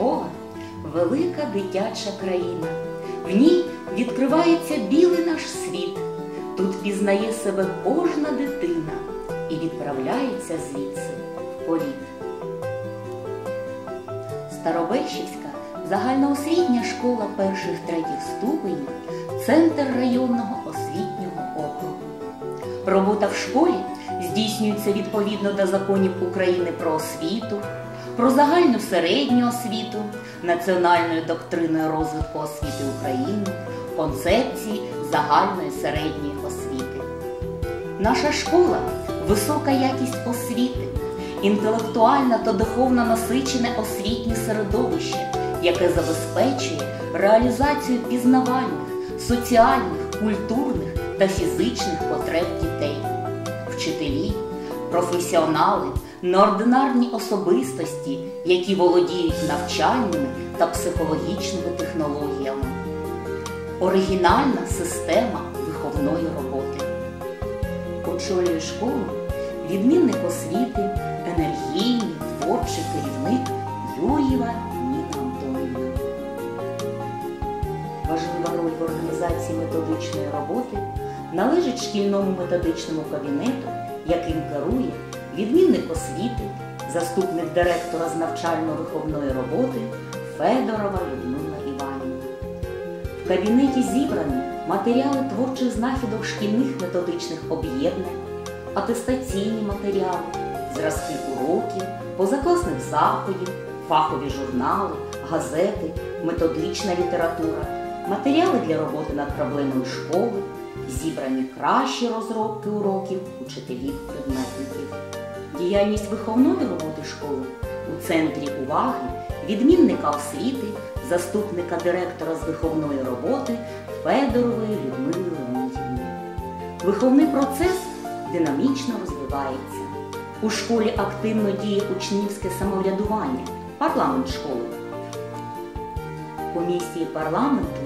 школа велика дитяча країна. В ній відкривається білий наш світ. Тут пізнає себе кожна дитина і відправляється звідси в політ. Старобещівська загальноосвітня школа перших третіх ступенів центр районного освітнього округу. Робота в школі здійснюється відповідно до законів України про освіту, про загальну середню освіту, національною доктриною розвитку освіти України, концепції загальної середньої освіти. Наша школа висока якість освіти, інтелектуальна та духовно насичене освітнє середовище, яке забезпечує реалізацію пізнавальних, соціальних, культурних та фізичних потреб дітей, вчителі, професіонали, неординарні особистості, які володіють навчальними та психологічними технологіями, оригінальна система виховної роботи. Очолює школу відмінник освіти, енергійний, творчий керівник Юрієва Ніна Антонівна. Важлива роль в організації методичної роботи належить шкільному методичному кабінету, яким керує відмінник освіти, заступник директора з навчально-виховної роботи Федорова Людмила Іванівна. В кабінеті зібрані матеріали творчих знахідок шкільних методичних об'єднань, атестаційні матеріали, зразки уроків, позакласних заходів, фахові журнали, газети, методична література, матеріали для роботи над проблемою школи, зібрані кращі розробки уроків учителів-предметників. Діяльність виховної роботи школи у центрі уваги відмінника освіти, заступника директора з виховної роботи Федорової Людмили Леонтівни. Виховний процес динамічно розвивається. У школі активно діє учнівське самоврядування, парламент школи. Комісії парламенту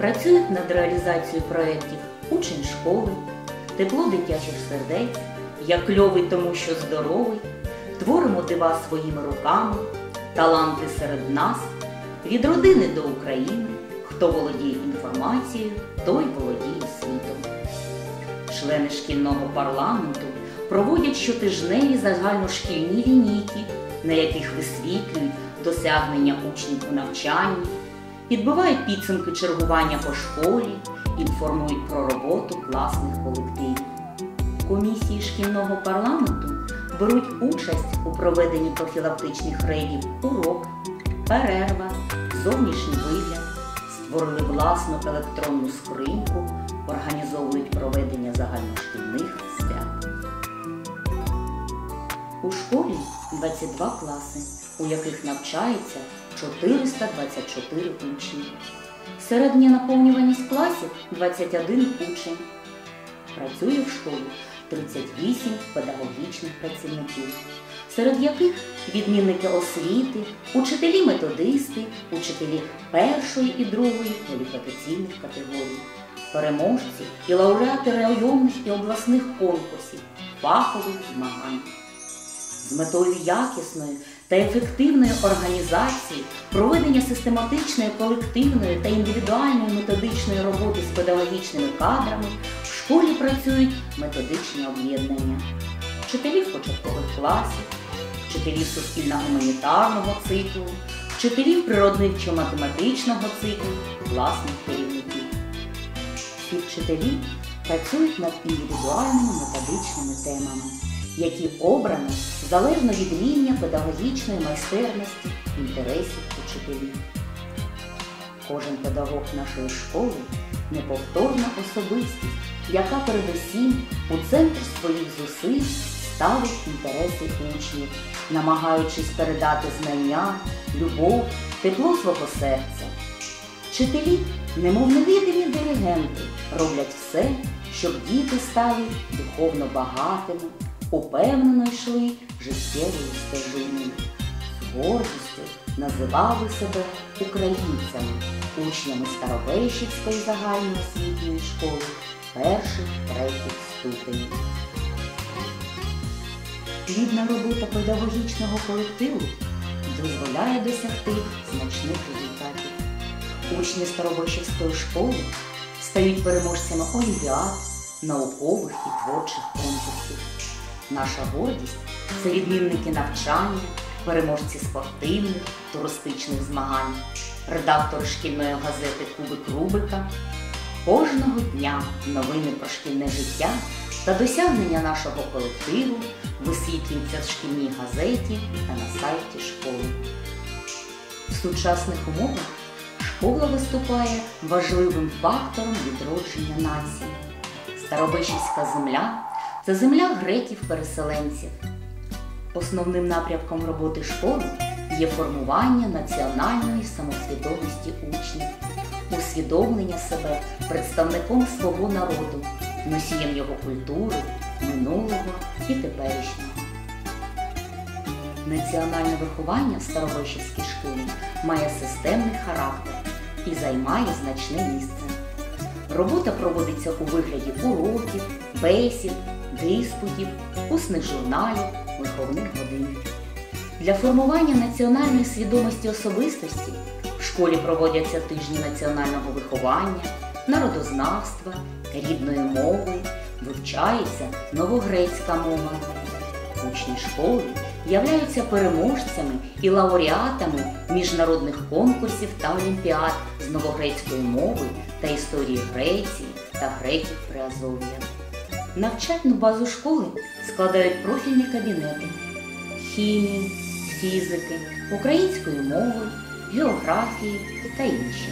працюють над реалізацією проєктів Учень школи, тепло дитячих сердець, я кльовий, тому що здоровий, творимо дива своїми руками, таланти серед нас, від родини до України, хто володіє інформацією, той володіє світом. Члени шкільного парламенту проводять щотижневі загальношкільні лінійки, на яких висвітлюють досягнення учнів у навчанні, підбивають підсумки чергування по школі, інформують про роботу класних колективів. Комісії шкільного парламенту беруть участь у проведенні профілактичних рейдів урок, перерва, зовнішній вигляд, створили власну електронну скриньку, організовують проведення загальношкільних свят. У школі 22 класи, у яких навчається 424 учні. Середня наповнюваність класів 21 учень. Працює в школі 38 педагогічних працівників, серед яких відмінники освіти, учителі-методисти, учителі першої і другої кваліфікаційних категорій, переможці і лауреати районних і обласних конкурсів, фахових змагань. З метою якісної та ефективної організації, проведення систематичної, колективної та індивідуальної методичної роботи з педагогічними кадрами школі працюють методичні об'єднання, вчителів початкових класів, вчителів суспільно-гуманітарного циклу, вчителів природничо-математичного циклу, класних керівників. Ці вчителі працюють над індивідуальними методичними темами, які обрані залежно від рівня педагогічної майстерності, інтересів учителів. Кожен педагог нашої школи неповторна особистість, яка передусім у центр своїх зусиль ставить інтереси учнів, намагаючись передати знання, любов, тепло свого серця. Вчителі, немов невидимі диригенти, роблять все, щоб діти стали духовно багатими, упевнено йшли життєвою стежиною. З гордістю називали себе українцями, учнями Старобещівської загальноосвітньої школи перших третіх ступенів. Плідна робота педагогічного колективу дозволяє досягти значних результатів. Учні Старобощівської школи стають переможцями олімпіад, наукових і творчих конкурсів. Наша гордість це відмінники навчання, переможці спортивних, туристичних змагань, редактор шкільної газети Кубик Рубика. Кожного дня новини про шкільне життя та досягнення нашого колективу висвітлюються в шкільній газеті та на сайті школи. В сучасних умовах школа виступає важливим фактором відродження нації. Старобишівська земля це земля греків-переселенців. Основним напрямком роботи школи є формування національної самосвідомості учнів, усвідомлення себе представником свого народу, носієм його культури, минулого і теперішнього. Національне виховання в Старовищівській школі має системний характер і займає значне місце. Робота проводиться у вигляді уроків, бесід, диспутів, усних журналів, виховних годин. Для формування національної свідомості особистості школі проводяться тижні національного виховання, народознавства, рідної мови, вивчається новогрецька мова. Учні школи являються переможцями і лауреатами міжнародних конкурсів та олімпіад з новогрецької мови та історії Греції та греків Приазов'я. Навчальну базу школи складають профільні кабінети хімії, фізики, української мови, географії та інші.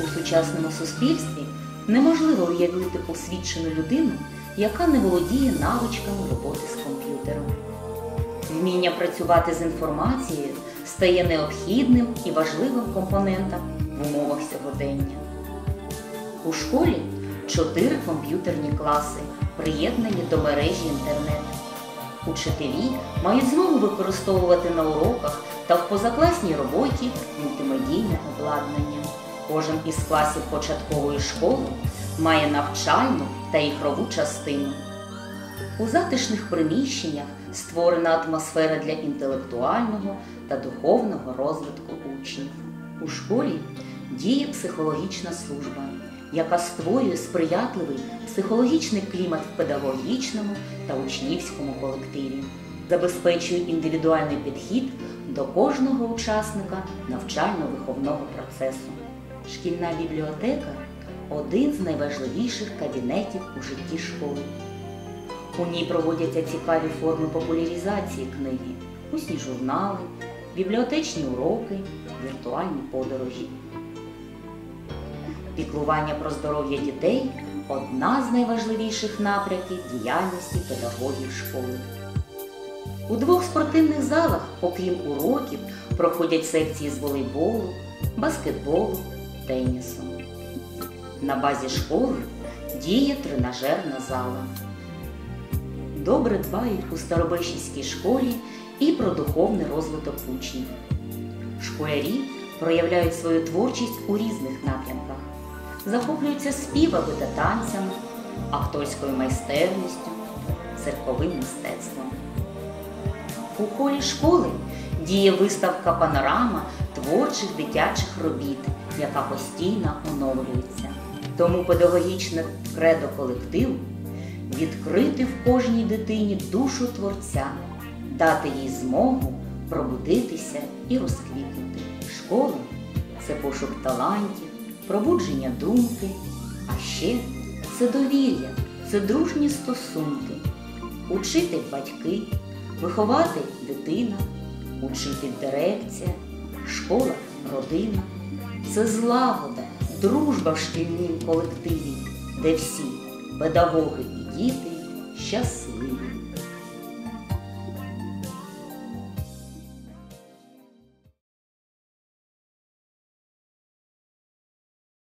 У сучасному суспільстві неможливо уявити освічену людину, яка не володіє навичками роботи з комп'ютером. Вміння працювати з інформацією стає необхідним і важливим компонентом в умовах сьогодення. У школі чотири комп'ютерні класи, приєднані до мережі інтернет. Учителі мають змогу використовувати на уроках та в позакласній роботі мультимедійне обладнання. Кожен із класів початкової школи має навчальну та ігрову частину. У затишних приміщеннях створена атмосфера для інтелектуального та духовного розвитку учнів. У школі діє психологічна служба, яка створює сприятливий психологічний клімат в педагогічному та учнівському колективі, забезпечує індивідуальний підхід до кожного учасника навчально-виховного процесу. Шкільна бібліотека один з найважливіших кабінетів у житті школи. У ній проводяться цікаві форми популяризації книги, усні журнали, бібліотечні уроки, віртуальні подорожі. Піклування про здоров'я дітей одна з найважливіших напрямків діяльності педагогів школи. У двох спортивних залах, окрім уроків, проходять секції з волейболу, баскетболу, тенісу. На базі школи діє тренажерна зала. Добре дбають у Старобещівській школі і про духовний розвиток учнів. Школярі проявляють свою творчість у різних напрямках, захоплюються співами та танцями, акторською майстерністю, церковим мистецтвом. У холі школи діє виставка панорама творчих дитячих робіт, яка постійно оновлюється. Тому педагогічне кредо колективу відкрити в кожній дитині душу творця, дати їй змогу пробудитися і розквітнути. Школа це пошук талантів, пробудження думки, а ще це довір'я, це дружні стосунки, учитель батьки, вихователь дитина, учитель дирекція, школа родина. Це злагода, дружба в шкільнім колективі, де всі педагоги і діти щасливі.